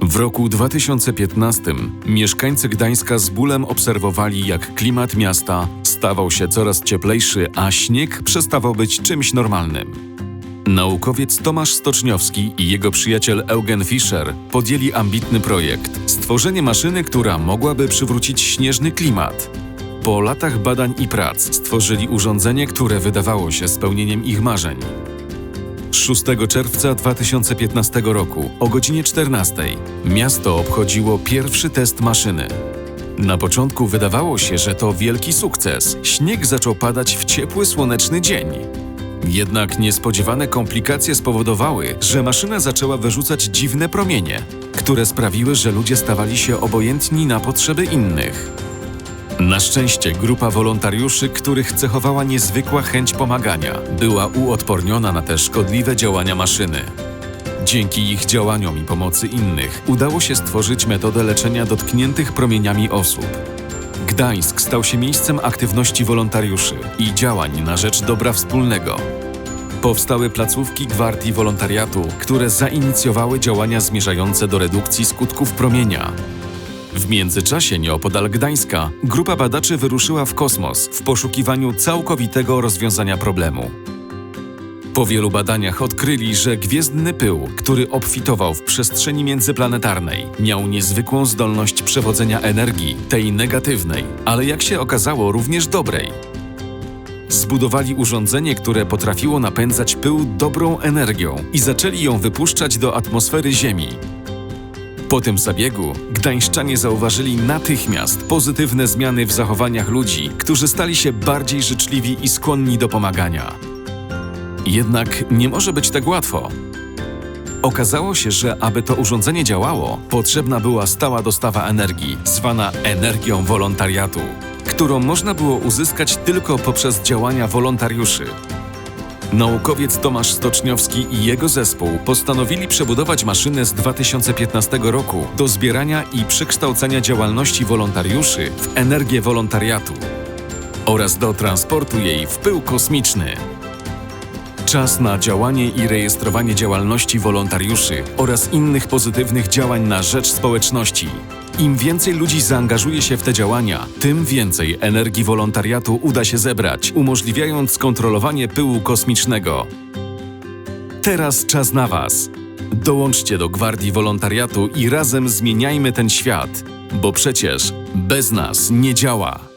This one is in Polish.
W roku 2015 mieszkańcy Gdańska z bólem obserwowali, jak klimat miasta stawał się coraz cieplejszy, a śnieg przestawał być czymś normalnym. Naukowiec Tomasz Stoczniowski i jego przyjaciel Eugen Fischer podjęli ambitny projekt stworzenie maszyny, która mogłaby przywrócić śnieżny klimat. Po latach badań i prac stworzyli urządzenie, które wydawało się spełnieniem ich marzeń. 6 czerwca 2015 roku o godzinie 14 miasto obchodziło pierwszy test maszyny. Na początku wydawało się, że to wielki sukces. Śnieg zaczął padać w ciepły, słoneczny dzień. Jednak niespodziewane komplikacje spowodowały, że maszyna zaczęła wyrzucać dziwne promienie, które sprawiły, że ludzie stawali się obojętni na potrzeby innych. Na szczęście grupa wolontariuszy, których cechowała niezwykła chęć pomagania, była uodporniona na te szkodliwe działania maszyny. Dzięki ich działaniom i pomocy innych udało się stworzyć metodę leczenia dotkniętych promieniami osób. Gdańsk stał się miejscem aktywności wolontariuszy i działań na rzecz dobra wspólnego. Powstały placówki Gwardii Wolontariatu, które zainicjowały działania zmierzające do redukcji skutków promienia. W międzyczasie nieopodal Gdańska grupa badaczy wyruszyła w kosmos w poszukiwaniu całkowitego rozwiązania problemu. Po wielu badaniach odkryli, że gwiezdny pył, który obfitował w przestrzeni międzyplanetarnej, miał niezwykłą zdolność przewodzenia energii, tej negatywnej, ale jak się okazało również dobrej. Zbudowali urządzenie, które potrafiło napędzać pył dobrą energią i zaczęli ją wypuszczać do atmosfery Ziemi. Po tym zabiegu gdańszczanie zauważyli natychmiast pozytywne zmiany w zachowaniach ludzi, którzy stali się bardziej życzliwi i skłonni do pomagania. Jednak nie może być tak łatwo. Okazało się, że aby to urządzenie działało, potrzebna była stała dostawa energii, zwana energią wolontariatu, którą można było uzyskać tylko poprzez działania wolontariuszy. Naukowiec Tomasz Stoczniowski i jego zespół postanowili przebudować maszynę z 2015 roku do zbierania i przekształcania działalności wolontariuszy w energię wolontariatu oraz do transportu jej w pył kosmiczny. Czas na działanie i rejestrowanie działalności wolontariuszy oraz innych pozytywnych działań na rzecz społeczności. Im więcej ludzi zaangażuje się w te działania, tym więcej energii wolontariatu uda się zebrać, umożliwiając skontrolowanie pyłu kosmicznego. Teraz czas na Was. Dołączcie do Gwardii Wolontariatu i razem zmieniajmy ten świat, bo przecież bez nas nie działa.